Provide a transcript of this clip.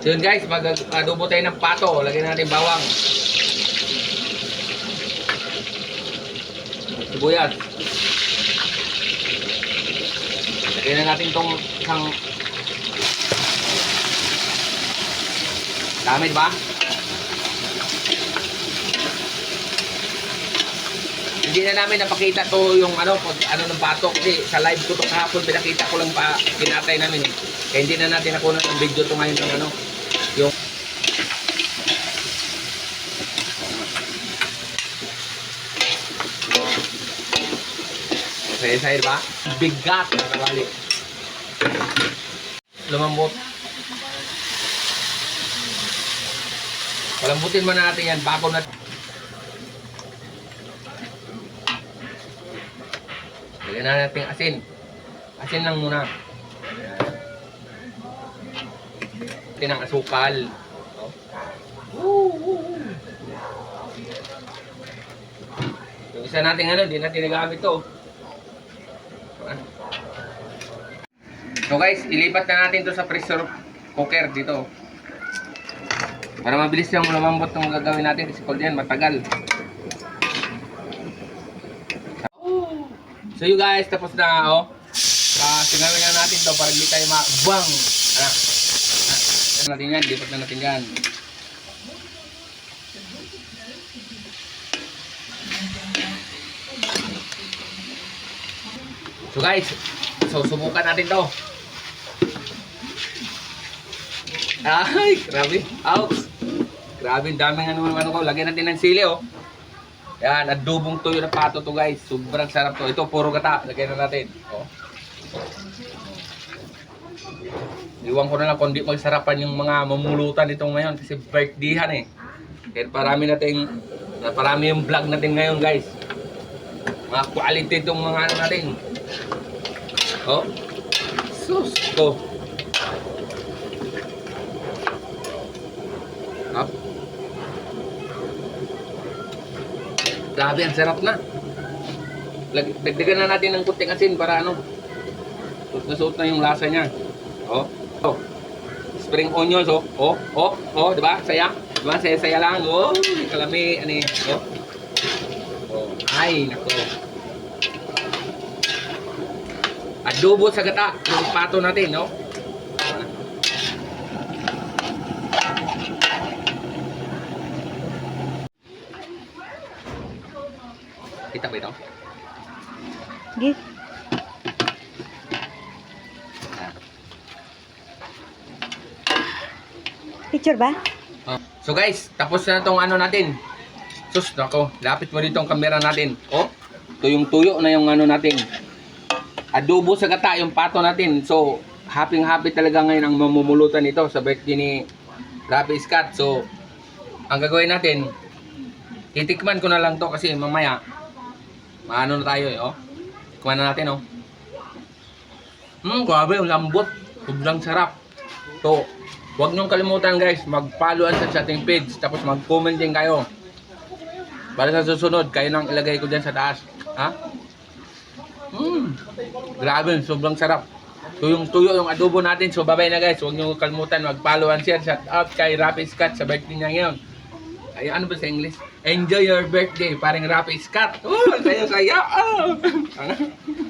So yun guys, mag-adobo tayo ng pato. Lagyan natin bawang. Sibuyas. Lagyan na natin tong isang Dami ba? Hindi na namin napakita to yung ano, pag ano ng pato kasi sa live ko to kahapon pinakita ko lang pa pinatay namin eh. Kaya hindi na natin nakuha ng video to ngayon ng ano, yung Okay, sa'yo ba? Bigat na nawali. Lumambot. Palambutin mo natin yan bago na Lagyan na natin asin. Asin lang muna. Ayan. Atin ang asukal. Yung isa natin ano, di natin nagamit to. So guys, ilipat na natin to sa pressure cooker dito. Para mabilis yung lumambot ng gagawin natin kasi pag yan matagal. So you guys, tapos na oh. Uh, tingnan na natin to para hindi tayo mabang. Ano? Ah, natin yan, lipat na natin yan. So guys, so subukan natin to. Ay, grabe. Ouch. Grabe, daming ano ano ko. Lagyan natin ng sili oh. Yan, adobong tuyo na pato to guys. Sobrang sarap to. Ito, puro gata. Lagyan na natin. Oh. Iwan ko na lang kung di magsarapan yung mga mamulutan nito ngayon kasi birthdayhan eh. Kaya parami natin, parami yung vlog natin ngayon guys. Mga quality itong mga ano natin. Oh. Sus ko. Grabe, ang sarap na. Lag- Dagdagan na natin ng kunting asin para ano. Suot na suot na yung lasa niya. Oh. Oh. Spring onions, oh. Oh, oh, oh, di ba? Saya. Di ba? Saya-saya lang. Oh, kalami, ano. Oh. Oh. Ay, nako. Adobo sa gata. Yung pato natin, no? Kita ba ito? Sige. Picture ba? Oh. So guys, tapos na tong ano natin. Sus, nako, lapit mo dito ang camera natin. Oh, tuyong-tuyo na yung ano natin. Adobo sa gata, yung pato natin. So, happy-happy talaga ngayon ang mamumulutan ito sa birthday ni Rapi Scott. So, ang gagawin natin, titikman ko na lang to kasi mamaya, maano na tayo eh, oh. Tikman na natin, oh. Hmm, grabe, ang lambot. Sobrang sarap. So, huwag niyong kalimutan guys, mag-follow sa ating page, tapos mag-comment din kayo. Para sa susunod, kayo nang ilagay ko dyan sa taas. Ha? Hmm, grabe, sobrang sarap. Tuyong tuyo yung adobo natin. So, babay na guys. Huwag niyo kalimutan mag-follow and share. Shout out kay Rapid Scott sa birthday niya ngayon. Ay, ano ba sa English? Enjoy your birthday, paring Rapid Scott. Oh, saya-saya. Oh.